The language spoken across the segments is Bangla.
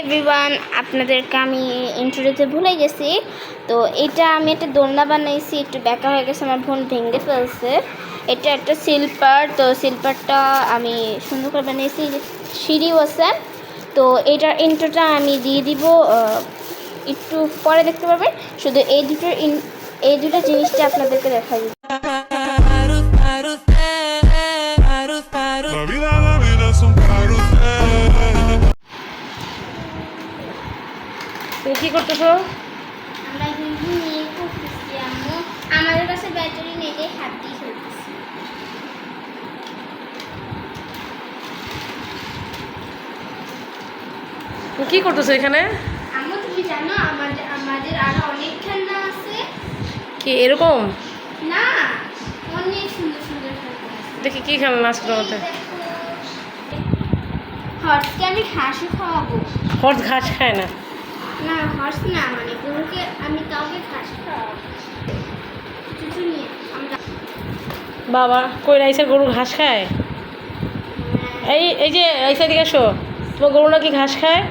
এভরিওয়ান আপনাদেরকে আমি ইন্ট্রোডিউসে ভুলে গেছি। তো এটা আমি একটা দোলনা বানাইছি, একটু ব্যাকা হয়ে গেছে, আমার বোন ভেঙে ফেলছে। এটা একটা সিলপার তো সিলপারটা আমি সুন্দর করে বানিয়েছি সিঁড়িও আছে। তো এটার ইন্ট্রোটা আমি দিয়ে দিব একটু পরে দেখতে পাবেন শুধু এই দুটোর এই দুটো জিনিসটা আপনাদেরকে দেখা কি করতেছো? আমরা কিন্তু নিয়ে করতেছি আম্মু। আমাদের কাছে ব্যাটারি নেই তাই হাত দিয়ে খেলতেছি কি করতেছো এখানে? আম্মু তুমি জানো আমাদের আমাদের আরও অনেক খেলনা আছে। কি এরকম? না অনেক সুন্দর সুন্দর খেলনা দেখি কি খেলনা আছে তোমাদের হর্সকে আমি খাওয়াবো। হর্স ঘাস খায় না। না হর্স না মানে গরুকে আমি কাউকে ঘাস খাওয়াবো নিয়ে আমরা বাবা কই রাইসের গরু ঘাস খায়? এই এই যে রাইসা দিকে আসো তোমার গরু নাকি ঘাস খায়?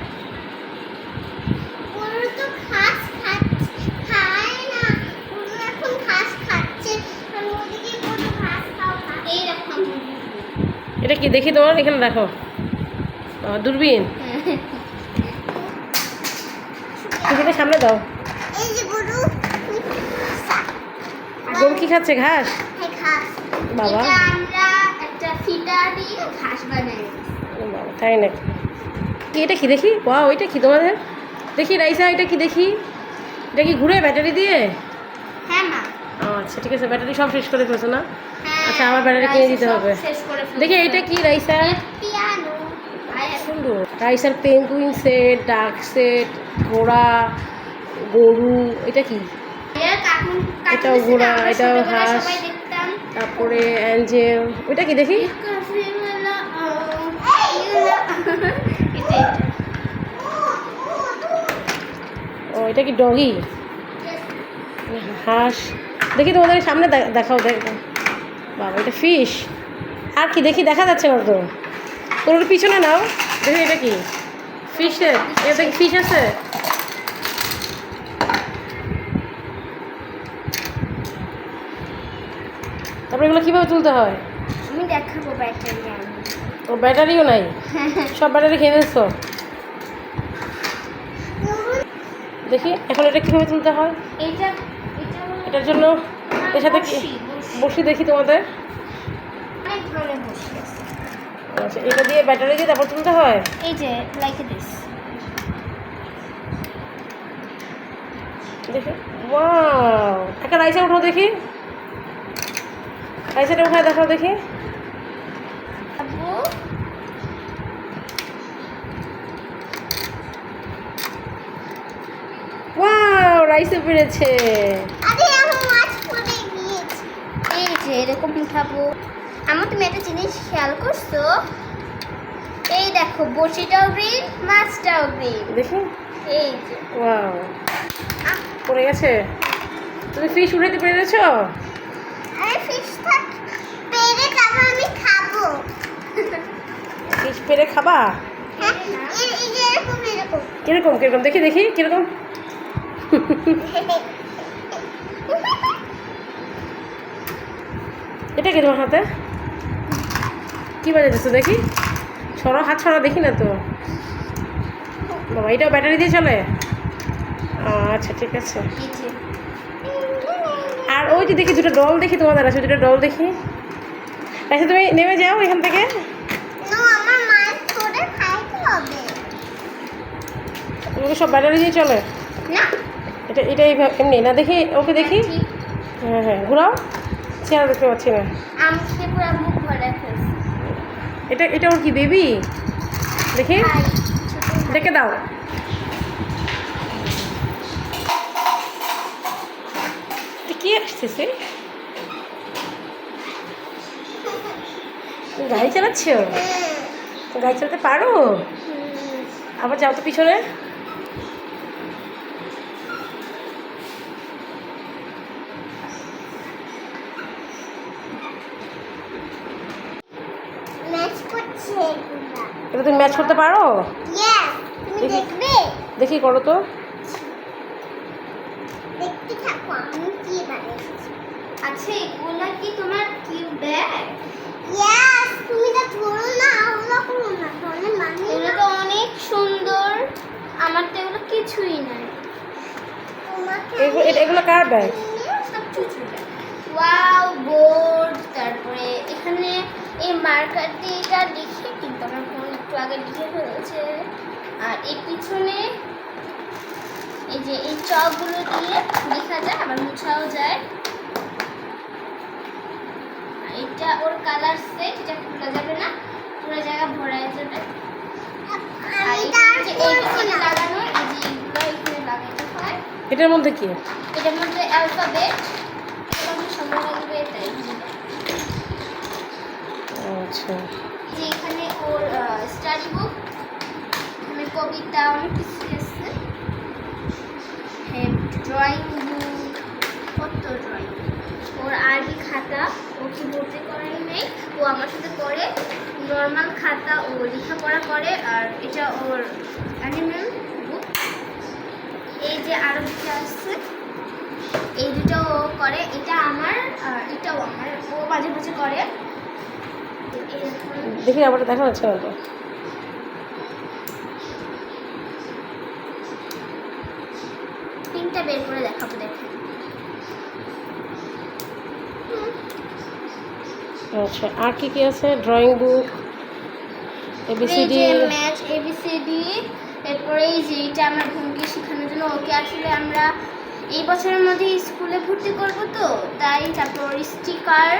এটা কি দেখি তোমার? এখানে দেখো। দূরবীন? টিভিতে সামনে দাও। গরু কি খাচ্ছে? ঘাস? ঘাস। বাবা। তাই নাকি? কি এটা কি দেখি? ওয়াও ওইটা কি তোমাদের? দেখি রাইসা এটা কি দেখি? এটা কি ঘুরে ব্যাটারি দিয়ে? হ্যাঁ মা। আচ্ছা ঠিক আছে ব্যাটারি সব শেষ করে ফেলছো না? হ্যাঁ, আচ্ছা, আমার ব্যাটারি কিনে দিতে হবে। দেখি এটা কি রাইসা? পিয়ানো। সুন্দর। রাইসার পেঙ্গুইন সেট ডার্ক সেট ঘোড়া গরু এটা কি? এটাও ঘোড়া, এটাও হাঁস। তারপরে অ্যাঞ্জেল ওইটা কি দেখি? ও এটা কি ডগি? হাঁস। দেখি তোমাদের সামনে দেখাও দেখো বাবা এটা ফিশ। আর কি দেখি দেখা যাচ্ছে না তো। তোর পিছনে নাও। দেখি এটা কি? ফিশের এটা কি ফিশ আছে? তারপরে এগুলো কীভাবে তুলতে হয়? আমি দেখাবো ব্যাটারি আমি ও ব্যাটারিও নাই? সব ব্যাটারি খেয়ে ফেলছো দেখি এখন এটা কীভাবে তুলতে হয়? এটা এটা এটার জন্য এর সাথে। বসি দেখি তোমাদের। অনেক ধরনের বসে আচ্ছা এটা দিয়ে ব্যাটারি দিয়ে তারপর তুলতে হয়? এই যে লাইক দিস দেখি ওয়াও একটা রাইসা উঠো দেখি। রাইসাটা উঠায় দেখাও দেখি। রাইসে পেরেছে এই এরকম উঠাবো আমার তুমি একটা জিনিস খেয়াল করছ? এই দেখো বড়শিটাও গ্রিন মাছটাও গ্রিন দেখি। এই যে। ওয়াও। পড়ে গেছে? তুমি ফিশ উঠাতে পেরেছ আরে ফিশটা পেরে তারপর আমি খাব ফিশ পেরে খাবা? কীরকম কীরকম? দেখি দেখি, কীরকম? এটা কি তোমার হাতে? কি বাজাতেছো দেখি? ছড়া হাত ছড়া দেখি না তো। বাবা, এটাও ব্যাটারি দিয়ে চলে? আচ্ছা ঠিক আছে। আর ওই যে দেখি দুটো ডল দেখি তোমাদের আছে দুটো ডল দেখি। আচ্ছা তুমি নেমে যাও এখান থেকে না আমার মাছ ধরে খাইতে হবে। ওগুলো সব ব্যাটারি দিয়ে চলে? না। এটা এটা এমনি? না দেখি ওকে দেখি? হ্যাঁ হ্যাঁ ঘোরাও। চেহারা দেখতে পাচ্ছি না। এটা এটা ওর কি বেবি? দেখি। দেখে দাও। কি আসতেছে গাড়ি চালাচ্ছ? গাড়ি চালাতে পারো? আবার যাও তো পিছনে। এটা তুমি ম্যাচ করতে পারো? দেখি। দেখবে? করো তো। দেখতে থাকো আমি কি বানিয়েছি আচ্ছা এগুলা কি তোমার কি ব্যাগ ইয়েস তুমি তো ধরো না এগুলো তো অনেক সুন্দর। আমার তো এগুলো কিছুই নাই। এগুলো কার ব্যাগ সব চুচু ওয়াও বোর্ড তারপরে এখানে এই মার্কার দিয়ে এটা লিখে কিন্তু আমার ফোন একটু আগে লিখে ফেলেছে। আর এই পিছনে এই যে এই চকগুলো দিয়ে লেখা যায় আবার মুছাও যায়। এটা ওর কালার সেট এটা খোলা যাবে না। পুরো জায়গা ভরায় যাবে হয়। এটার মধ্যে কি? এটার মধ্যে অ্যালফাবেট আচ্ছা। যে এখানে ওর স্টাডি বুক এখানে কবিতা অনেক কিছু আছে। হ্যাঁ ড্রয়িং বুক কত ড্রয়িং ওর আরবি খাতা ওকে ভর্তি করাই নেই। ও আমার সাথে পড়ে নর্মাল খাতা ও লেখাপড়া করে আর এটা ওর অ্যানিমেল বুক এই যে আরও দুটো আসছে। এই দুটো ও করে এটা আমার আর এটাও আমার। ও মাঝে মাঝে করে। দেখি আবার দেখা যাচ্ছে না তো। তিনটা বের করে দেখাবো দেখেন। আচ্ছা আর কি কি আছে? Drawing book A B C D match A B C D এরপরে এই যে এটা আমার বোনকে শেখানোর জন্য ওকে আসলে আমরা এই বছরের মধ্যে স্কুলে ভর্তি করব তো তাই তারপর স্টিকার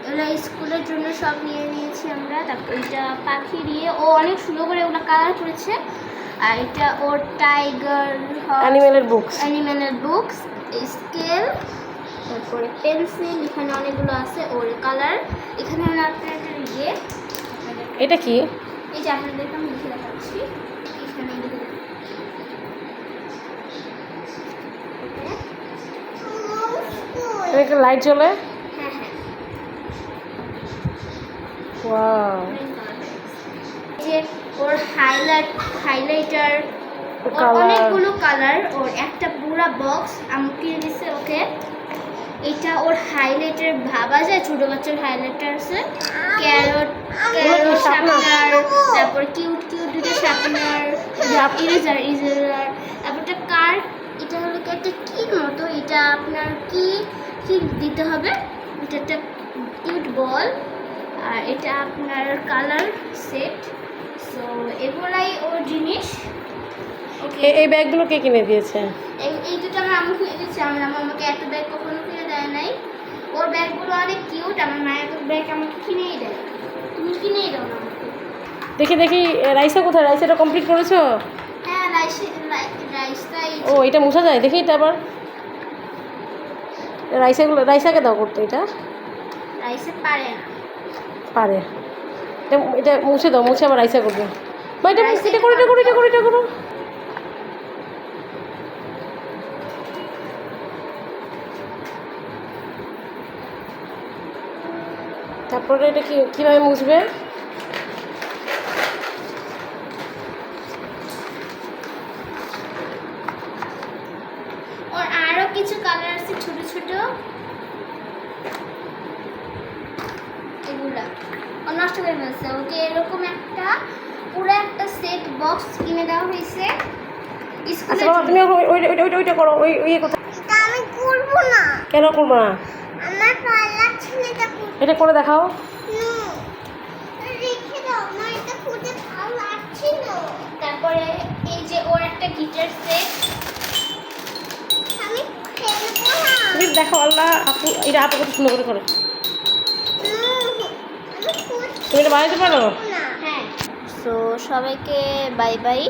এগুলো স্কুলের জন্য সব নিয়ে নিয়েছি আমরা। তারপর এটা পাখি দিয়ে ও অনেক সুন্দর করে ওগুলো কালার করেছে। আর এটা ওর টাইগার অ্যানিমেলের বুকস অ্যানিমেলের বুকস স্কেল তারপরে পেন্সিল এখানে অনেকগুলো আছে ওর কালার এখানে হলো আপনার একটা ইয়ে এটা কি? এই যে আপনাদেরকে আমি লিখে দেখাচ্ছি। এখানে লিখে দেখাচ্ছি। লাইট জ্বলে? হ্যাঁ হ্যাঁ। ওয়াও যে ওর হাইলাইট হাইলাইটার অনেকগুলো কালার ওর একটা পুরা বক্স আমি কিনে দিছে ওকে। এটা ওর হাইলাইটার ভাবা যায় ছোট বাচ্চার হাইলাইটার আছে। ক্যারট ক্যারট তারপর কিউট কিউট দুটো শার্পনার ইরেজার ইরেজার তারপর একটা কার এটা হলো কি একটা কি মতো এটা আপনার কি কি দিতে হবে? এটা একটা কিউট বল আর এটা আপনার কালার সেট সো এগুলাই ওর জিনিস। এই ব্যাগগুলো কে কিনে দিয়েছে? এই দুটো আমার আম্মু কিনে দিচ্ছে আমার আম্মু আমাকে এত ব্যাগ কখনো কিনে দেয় নাই। ওর ব্যাগগুলো অনেক কিউট আমার মায়ের ব্যাগ আমাকে কিনেই দেয়। তুমি কিনেই দাও না আমাকে। দেখি দেখি রাইসা কোথায়? রাইসাটা কমপ্লিট করেছ? হ্যাঁ রাইস রাইসটাই ও এটা মুছা যায়? দেখি এটা আবার। রাইসাগুলো রাইসাকে দাও করতে এটা। রাইসে পারে পারে। এটা মুছে দাও মুছে আবার রাইসা করবে। বা এটা রাইসা এটা করো এটা করো এটা করো এটা করো। তারপরে এটা কি কীভাবে মুছবে? ওর আরও কিছু কালার আছে ছোট ছোট। এগুলা। ও নষ্ট করে ফেলছে। ওকে এরকম একটা পুরো একটা সেট বক্স কিনে দেওয়া হয়েছে। আচ্ছা বাবা তুমি ওইটা ওইটা ওইটা করো। ওই আমি করব না। কেন করব না আমার ভালো লাগছে না এটা করে দেখাও। তারপরে এই যে ওর একটা গিটার সেট না। তুমি দেখো আল্লাহ আপু এটা আপু কত সুন্দর করে করে। তুমি এটা বানাতে পারো? না। হ্যাঁ। সো সবাইকে বাই বাই